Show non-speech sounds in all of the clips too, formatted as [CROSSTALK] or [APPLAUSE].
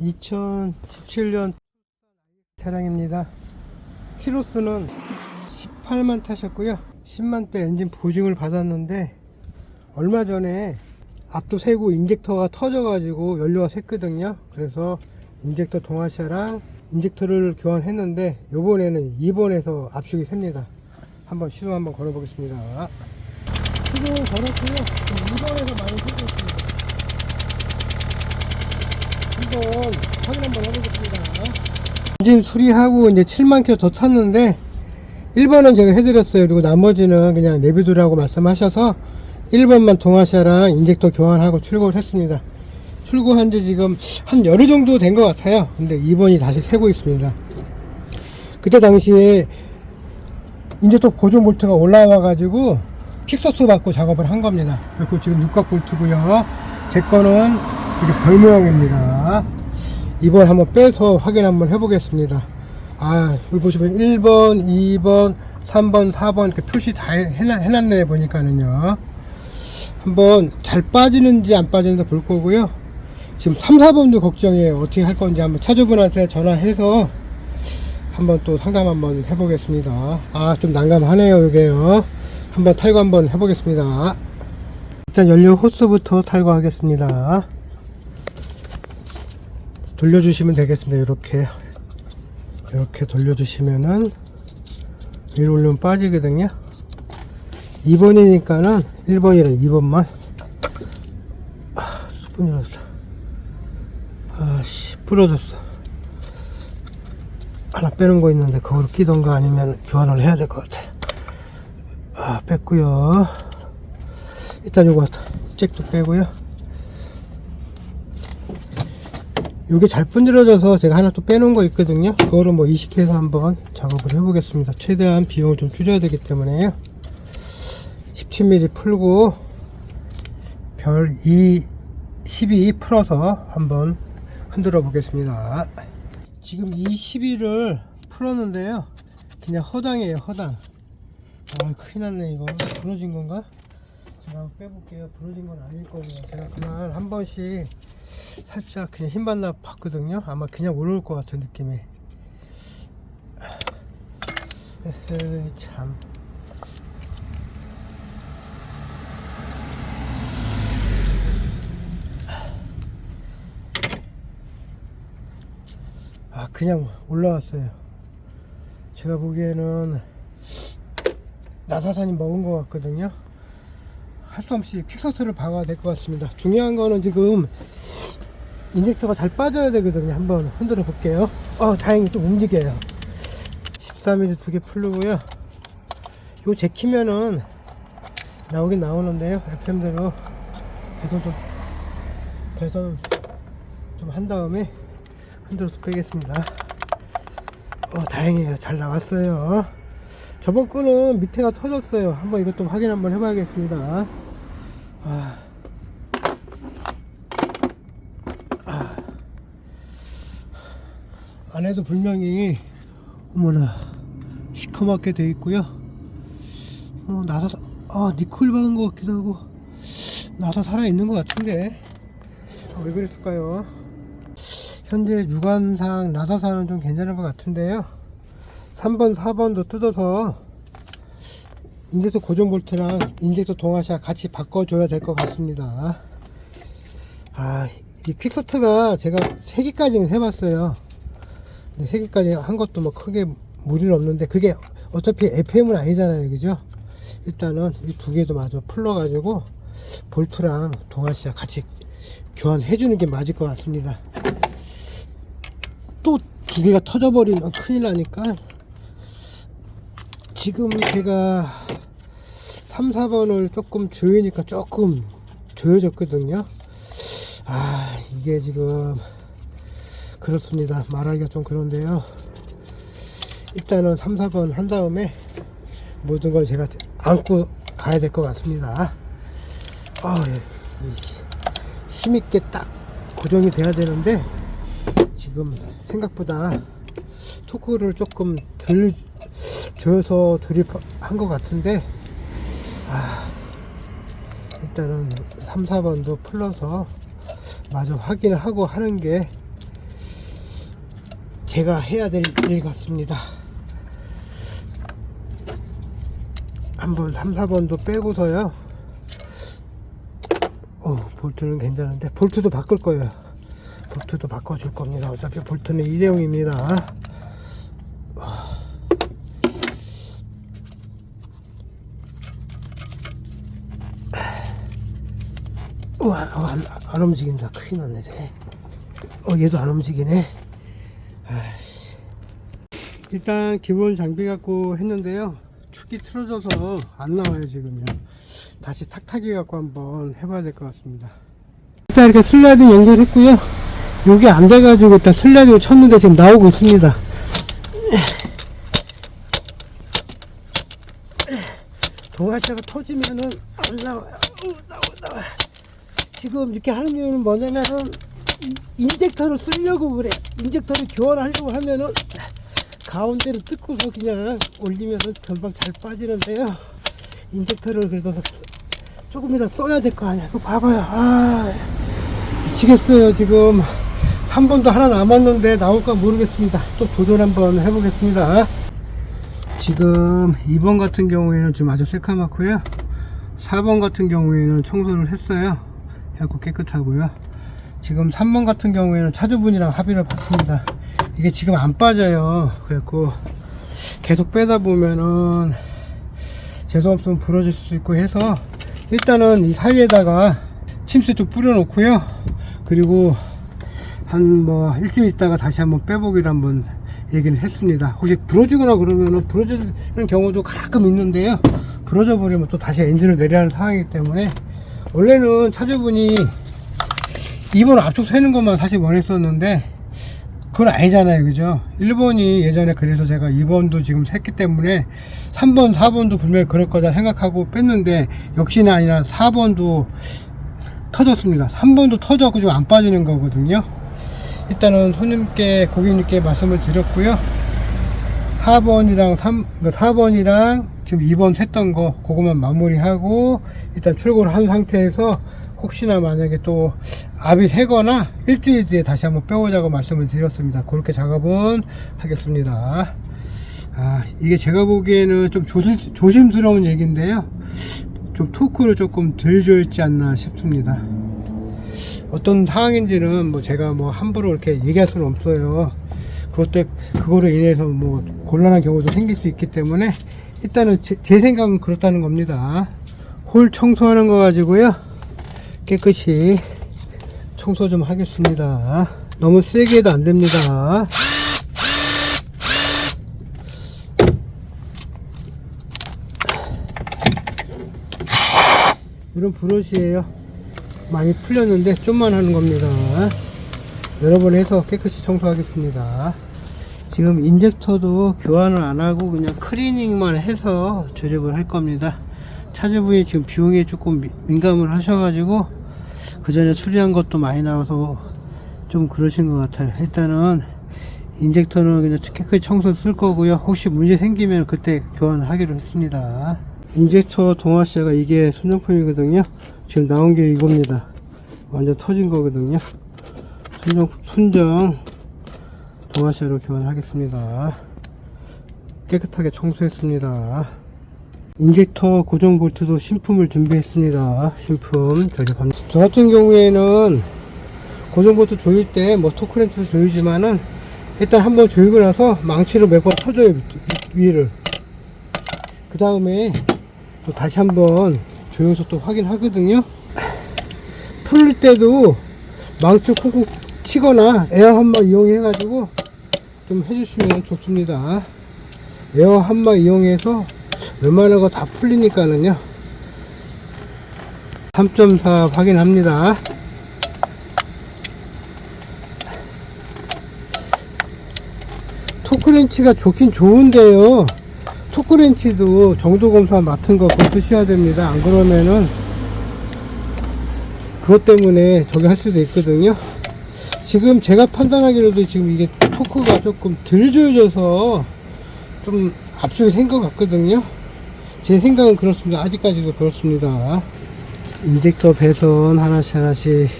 2017년 차량입니다. 키로수는 18만 타셨고요. 10만대 엔진 보증을 받았는데 얼마 전에 앞도 새고 인젝터가 터져가지고 연료가 샜거든요. 그래서 인젝터 동아시아랑 인젝터를 교환했는데 요번에는 2번에서 압축이 셉니다. 한번 시동 한번 걸어보겠습니다. 시동 걸었고요. 2번에서 많이 새고 있습니다. 한번 확인 한번 해보겠습니다. 엔진 수리하고 이제 7만 킬로 더 탔는데 1번은 제가 해드렸어요. 그리고 나머지는 그냥 내비두라고 말씀하셔서 1번만 동아시아랑 인젝터 교환하고 출고를 했습니다. 출고한 지 지금 한 열흘 정도 된 것 같아요. 근데 2번이 다시 새고 있습니다. 그때 당시에 인젝터 고정 볼트가 올라와가지고 픽서스 받고 작업을 한 겁니다. 그리고 지금 육각 볼트고요. 제 거는 이게 별 모양입니다. 2번 한번 빼서 확인 한번 해보겠습니다. 아, 여기 보시면 1번, 2번, 3번, 4번 이렇게 표시 다 해놨, 해놨네 보니까는요. 한번 잘 빠지는지 안 빠지는지 볼 거고요. 지금 3, 4번도 걱정이에요. 어떻게 할 건지 한번 차주분한테 전화해서 한번 또 상담 한번 해보겠습니다. 아, 좀 난감하네요, 이게요. 한번 탈거 한번 해보겠습니다. 일단 연료 호스부터 탈거하겠습니다. 돌려주시면 되겠습니다. 이렇게 이렇게 돌려주시면은 위로 올리면 빠지거든요. 2번이니까는 1번이라 2번만 아, 스푼 열었어. 아씨 부러졌어. 하나 빼는 거 있는데 그걸 끼던가 아니면 교환을 해야 될 것 같아. 아, 뺐고요. 일단 요거 잭도 빼고요. 요게 잘 분질러져서 제가 하나 또 빼놓은 거 있거든요. 그거를 뭐 이식해서 한번 작업을 해 보겠습니다. 최대한 비용을 좀 줄여야 되기 때문에요. 17mm 풀고 별 2, 12 풀어서 한번 흔들어 보겠습니다. 지금 이 12를 풀었는데요. 그냥 허당이에요, 허당. 아, 큰일 났네, 이거. 부러진 건가? 한번 빼볼게요. 부러진 건 아닐 거고요. 제가 그날 한 번씩 살짝 그냥 힘받나 봤거든요. 아마 그냥 올라올 것 같은 느낌이. 참. 아, 그냥 올라왔어요. 제가 보기에는 나사산이 먹은 것 같거든요. 할 수 없이 퀵서스를 박아야 될 것 같습니다. 중요한 거는 지금 인젝터가 잘 빠져야 되거든요. 한번 흔들어 볼게요. 어, 다행히 좀 움직여요. 13mm 두 개 풀르고요. 요 제키면은 나오긴 나오는데요. FM대로 배선 좀, 배선 좀 한 다음에 흔들어서 빼겠습니다. 어, 다행이에요. 잘 나왔어요. 저번 거는 밑에가 터졌어요. 한번 이것도 확인 한번 해봐야겠습니다. 아. 아. 안에도 분명히 어머나 시커멓게 돼 있고요. 어, 나사 아 니콜 박은 것 같기도 하고 나사 살아 있는 것 같은데 아, 왜 그랬을까요? 현재 육안상 나사사는 좀 괜찮은 것 같은데요. 3번, 4번도 뜯어서 인젝터 고정 볼트랑 인젝터 동아시아 같이 바꿔줘야 될 것 같습니다. 아, 이 퀵서트가 제가 3개까지는 해봤어요. 3개까지 한 것도 뭐 크게 무리는 없는데 그게 어차피 FM은 아니잖아요. 그죠? 일단은 이 두 개도 마저 풀러 가지고 볼트랑 동아시아 같이 교환해 주는 게 맞을 것 같습니다. 또 두 개가 터져버리면 큰일 나니까 지금 제가 3, 4번을 조금 조이니까 조금 조여졌거든요. 아, 이게 지금 그렇습니다. 말하기가 좀 그런데요. 일단은 3, 4번 한 다음에 모든 걸 제가 안고 가야 될 것 같습니다. 아, 힘있게 딱 고정이 돼야 되는데 지금 생각보다 토크를 조금 덜 줘서 조립한 것 같은데 아, 일단은 3, 4번도 풀러서 마저 확인을 하고 하는 게 제가 해야 될 일 같습니다. 한번 3, 4번도 빼고서요. 어, 볼트는 괜찮은데 볼트도 바꿀 거예요. 볼트도 바꿔줄 겁니다. 어차피 볼트는 일회용입니다. 어, 안, 안 움직인다. 큰일 났네, 쟤. 어, 얘도 안 움직이네. 아이씨. 일단 기본 장비 갖고 했는데요. 축이 틀어져서 안 나와요, 지금요. 다시 탁탁이 갖고 한번 해봐야 될 것 같습니다. 일단 이렇게 슬라이딩 연결했고요. 요게 안 돼가지고 일단 슬라이딩 쳤는데 지금 나오고 있습니다. 동화차가 터지면은 안 나와요. 어, 나와, 나와. 지금 이렇게 하는 이유는 뭐냐면은 이- 인젝터를 쓰려고 그래. 인젝터를 교환하려고 하면은 가운데를 뜯고서 그냥 올리면은 금방 잘 빠지는데요. 인젝터를 그래도 쓰- 조금이라도 써야 될 거 아니야. 그거 봐봐요. 아, 미치겠어요. 지금 3번도 하나 남았는데 나올까 모르겠습니다. 또 도전 한번 해보겠습니다. 지금 2번 같은 경우에는 좀 아주 새카맣고요. 4번 같은 경우에는 청소를 했어요. 해갖고 깨끗하고요. 지금 3번 같은 경우에는 차주분이랑 합의를 봤습니다. 이게 지금 안 빠져요. 그래갖고 계속 빼다 보면은 재수없으면 부러질 수 있고 해서 일단은 이 사이에다가 침수 좀 뿌려놓고요. 그리고 한 뭐 일주일 있다가 다시 한번 빼보기를 한번 얘기를 했습니다. 혹시 부러지거나 그러면은 부러지는 경우도 가끔 있는데요. 부러져 버리면 또 다시 엔진을 내려야 하는 상황이기 때문에 원래는 차주분이 2번 앞쪽 세는 것만 사실 원했었는데 그건 아니잖아요 그죠? 1번이 예전에 그래서 제가 2번도 지금 샜기 때문에 3번 4번도 분명히 그럴 거다 생각하고 뺐는데 역시나 아니라 4번도 터졌습니다. 3번도 터졌고 지금 안 빠지는 거거든요. 일단은 손님께 고객님께 말씀을 드렸고요. 4번이랑 3, 4번이랑 지금 2번 샜던 거 그거만 마무리하고 일단 출고를 한 상태에서 혹시나 만약에 또 압이 새거나 일주일 뒤에 다시 한번 빼보자고 말씀을 드렸습니다. 그렇게 작업은 하겠습니다. 아 이게 제가 보기에는 좀 조심, 조심스러운 얘기인데요. 좀 토크를 조금 덜 줘있지 않나 싶습니다. 어떤 상황인지는 뭐 제가 뭐 함부로 이렇게 얘기할 수는 없어요. 그것 때 그거로 인해서 뭐 곤란한 경우도 생길 수 있기 때문에 일단은 제, 제 생각은 그렇다는 겁니다. 홀 청소하는 거 가지고요. 깨끗이 청소 좀 하겠습니다. 너무 세게 해도 안 됩니다. 이런 브러쉬예요. 많이 풀렸는데 좀만 하는 겁니다. 여러 번 해서 깨끗이 청소하겠습니다 지금 인젝터도 교환을 안 하고 그냥 클리닝만 해서 조립을 할 겁니다. 차주분이 지금 비용에 조금 미- 민감을 하셔가지고 그 전에 수리한 것도 많이 나와서 좀 그러신 것 같아요. 일단은 인젝터는 그냥 깨끗이 청소 쓸 거고요. 혹시 문제 생기면 그때 교환하기로 했습니다. 인젝터 동화시가 이게 순정품이거든요. 지금 나온 게 이겁니다. 완전 터진 거거든요. 순정, 순정 동화시로 교환하겠습니다. 깨끗하게 청소했습니다. 인젝터 고정 볼트도 신품을 준비했습니다. 신품 저 같은 경우에는 고정 볼트 조일 때 뭐 토크렌치도 조이지만은 일단 한번 조이고 나서 망치로 몇 번 쳐줘요 위- 위를. 그 다음에 또 다시 한번 조여서 또 확인하거든요. 풀릴 때도 망치 콩콩 치거나 에어 한마 이용해 가지고 좀 해주시면 좋습니다. 에어 한마 이용해서 웬만한 거 다 풀리니까는요. 3.4 확인합니다. 토크렌치가 좋긴 좋은데요. 토크렌치도 정도 검사 맡은 거 그거 쓰셔야 됩니다. 안 그러면은 그것 때문에 저기 할 수도 있거든요 지금 제가 판단하기로도 지금 이게 토크가 조금 덜 조여져서 좀 압축이 생것 같거든요. 제 생각은 그렇습니다. 아직까지도 그렇습니다. 인젝터 배선 하나씩 하나씩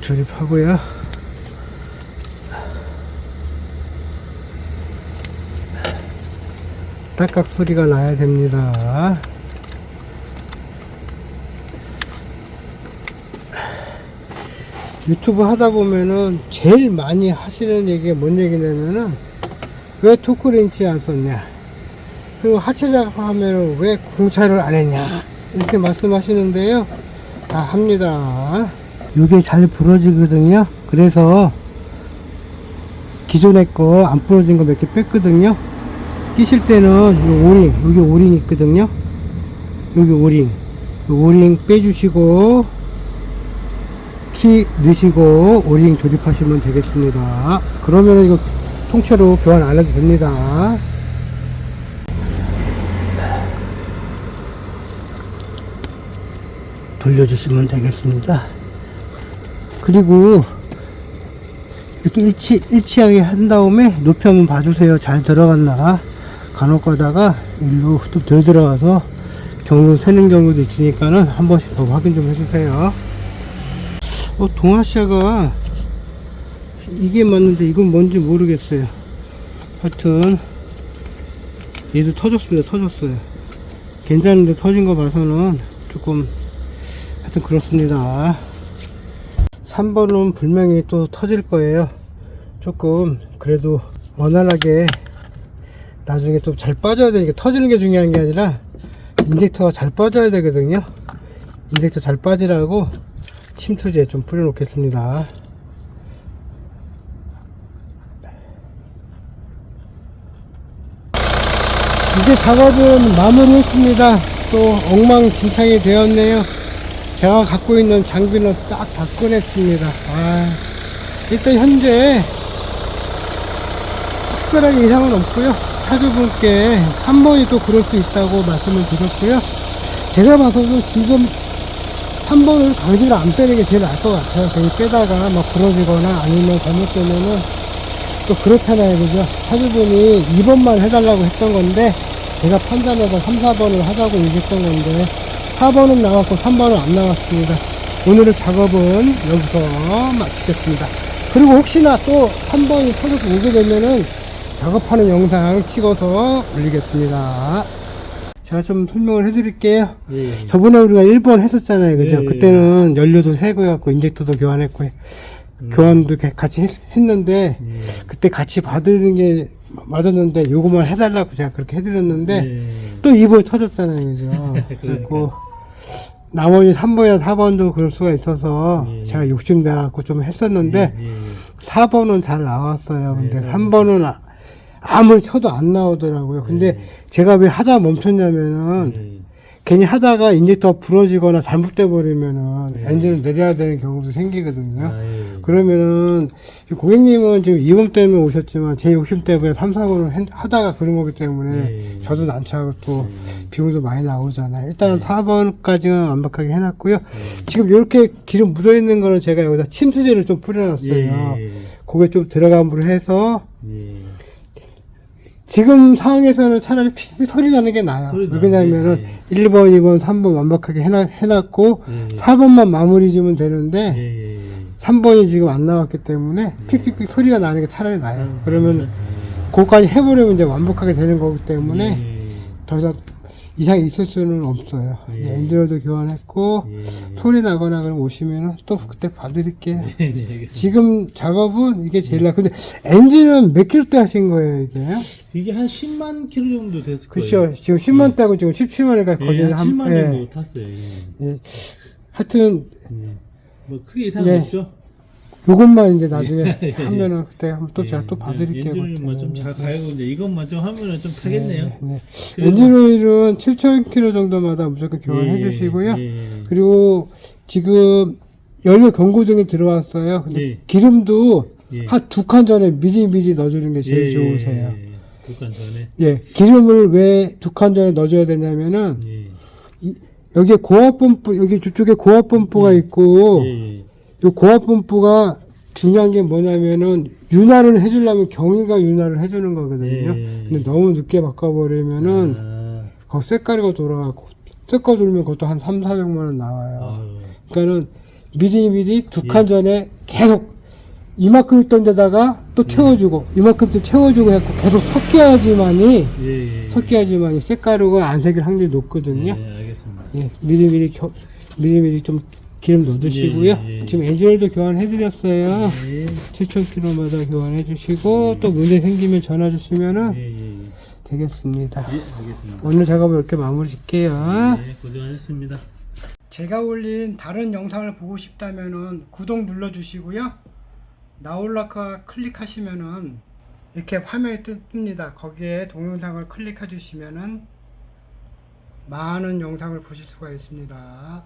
조립하고요. 딱딱 소리가 나야 됩니다. 유튜브 하다 보면은 제일 많이 하시는 얘기가 뭔 얘기냐면은 왜 토크렌치 안 썼냐? 그리고 하체 작업하면 왜 공차를 안 했냐? 이렇게 말씀하시는데요. 다 합니다. 이게 잘 부러지거든요. 그래서 기존에 거 안 부러진 거 몇 개 뺐거든요. 끼실 때는 요 오링 여기 오링 있거든요. 여기 오링. 요 오링 빼주시고 키 넣으시고 오링 조립하시면 되겠습니다. 그러면 이거 통째로 교환 안 해도 됩니다. 돌려주시면 되겠습니다. 그리고 이렇게 일치, 일치하게 한 다음에 높이 한번 봐주세요. 잘 들어갔나. 간혹 가다가 일로 또덜 들어가서 경로 새는 경우도 있으니까는 한 번씩 더 확인 좀 해주세요 어, 동아시아가 이게 맞는데 이건 뭔지 모르겠어요. 하여튼 얘도 터졌습니다. 터졌어요. 괜찮은데 터진 거 봐서는 조금 하여튼 그렇습니다. 3번은 분명히 또 터질 거예요. 조금 그래도 원활하게 나중에 좀 잘 빠져야 되니까 터지는 게 중요한 게 아니라 인젝터가 잘 빠져야 되거든요. 인젝터 잘 빠지라고 침투제 좀 뿌려 놓겠습니다. 이제 작업은 마무리 했습니다. 또 엉망진창이 되었네요. 제가 갖고 있는 장비는 싹 다 꺼냈습니다. 아, 일단 현재 특별하게 이상은 없고요. 차주분께 3번이 또 그럴 수 있다고 말씀을 드렸고요. 제가 봐서도 지금 3번을 강제로 안 빼는 게 제일 나을 것 같아요. 괜히 빼다가 막 부러지거나 아니면 잘못되면은 또 그렇잖아요. 그죠? 차주분이 2번만 해달라고 했던 건데 제가 판단해서 3, 4번을 하자고 얘기했던 건데 4번은 나왔고 3번은 안 나왔습니다. 오늘의 작업은 여기서 마치겠습니다. 그리고 혹시나 또 3번이 터져서 오게 되면은 작업하는 영상 찍어서 올리겠습니다. 제가 좀 설명을 해드릴게요. 예. 저번에 우리가 1번 했었잖아요. 그죠? 예, 예. 그때는 연료도 새거였고, 인젝터도 교환했고, 교환도 이렇게 같이 했, 는데 예. 그때 같이 받는 게 맞았는데, 요거만 해달라고 제가 그렇게 해드렸는데, 예. 또 2번이 터졌잖아요. 그죠? [LAUGHS] 그리고, 나머지 3번이나 4번도 그럴 수가 있어서, 예. 제가 욕심내갖고 좀 했었는데, 예. 예. 4번은 잘 나왔어요. 근데 네. 3번은 아, 아무리 쳐도 안 나오더라고요. 근데 제가 왜 하다 멈췄냐면은, 예. 괜히 하다가 인젝터 부러지거나 잘못돼 버리면은 네. 엔진을 내려야 되는 경우도 생기거든요. 아, 예. 그러면은 지금 고객님은 지금 이번 때문에 오셨지만 제 욕심 때문에 3, 4번을 하다가 그런 거기 때문에 네. 저도 난처하고 또 음. 비용도 많이 나오잖아요. 일단은 네. 4번까지는 완벽하게 해놨고요. 예. 지금 이렇게 기름 묻어 있는 거는 제가 여기다 침수제를 좀 뿌려놨어요. 예. 그게 좀 들어감으로 해서 예. 지금 상황에서는 차라리 피 소리 나는 게 나아요. 왜냐면은 게, 1번, 2번, 3번 완벽하게 해놔, 해놨고 예. 4번만 마무리 지으면 되는데 예. 예. 3번이 지금 안 나왔기 때문에 픽픽픽 소리가 나는 게 차라리 나아요. 아, 그러면 예. 그거까지 해버리면 이제 완벽하게 되는 거기 때문에 예. 더 이상 이상이 있을 수는 없어요. 예. 엔진오일도 교환했고 예. 소리 나거나 그럼 오시면은 또 그때 봐드릴게요. 예. 네. 지금 작업은 이게 제일 나. 근데 엔진은 몇 킬로 대 하신 거예요, 이게? 이게 한 10만 킬로 정도 됐을 그렇죠. 거예요. 지금 10만 대고 지금 17만원까지 예, 거기는 한 7만 예. 정도 탔어요. 예. 예. 하여튼 예. 뭐 크게 이상은 예. 없죠? 요것만 이제 나중에 [LAUGHS] [LAUGHS] 하면은 그때 한번 또 제가 또 예. 봐드릴게요. 엔진만 좀 잘 가고 이제 이것만 좀 하면은 좀 타겠네요. 네, 네. 그래서- 엔진 오일은 7,000km 정도마다 무조건 교환해 예, 주시고요. 예. 그리고 지금 연료 경고등이 들어왔어요. 근데 예. 기름도 예. 한두 칸 전에 미리 미리 넣어주는 게 제일 예, 좋으세요. 예. 두칸 전에. 예, 기름을 왜 두 칸 전에 넣어줘야 되냐면은 예. 여기에 고압 펌프 여기 저쪽에 고압 펌프가 있고 예. 요 고압 펌프가 중요한 게 뭐냐면은 윤활을 해주려면 경위가 윤활을 해주는 거거든요. 예. 근데 너무 늦게 바꿔버리면은 아, 거 쇳가루가 돌아가고 쇳가 돌면 그것도 한 3, 400만 원 나와요. 아유. 그러니까는 미리 미리 두칸 예. 전에 계속 이만큼 있던 데다가 또 채워주고 이만큼 또 채워주고 했고 계속 섞여야지만이 예, 예. 섞여야지만이 쇳가루가 안 새길 확률이 높거든요. 예, 알겠습니다. 예, 미리미리 겨, 미리미리 좀 기름 넣어두시고요. 예, 예, 예. 지금 엔진오일도 교환해드렸어요. 예, 7,000km마다 교환해주시고 또 문제 생기면 전화 주시면은 예, 예, 예. 되겠습니다. 예, 알겠습니다. 오늘 작업을 이렇게 마무리 짓게요. 예, 고생하셨습니다. 제가 올린 다른 영상을 보고 싶다면은 구독 눌러주시고요. 나올라카 클릭하시면은 이렇게 화면이 뜹- 뜹니다. 거기에 동영상을 클릭해 주시면은 많은 영상을 보실 수가 있습니다.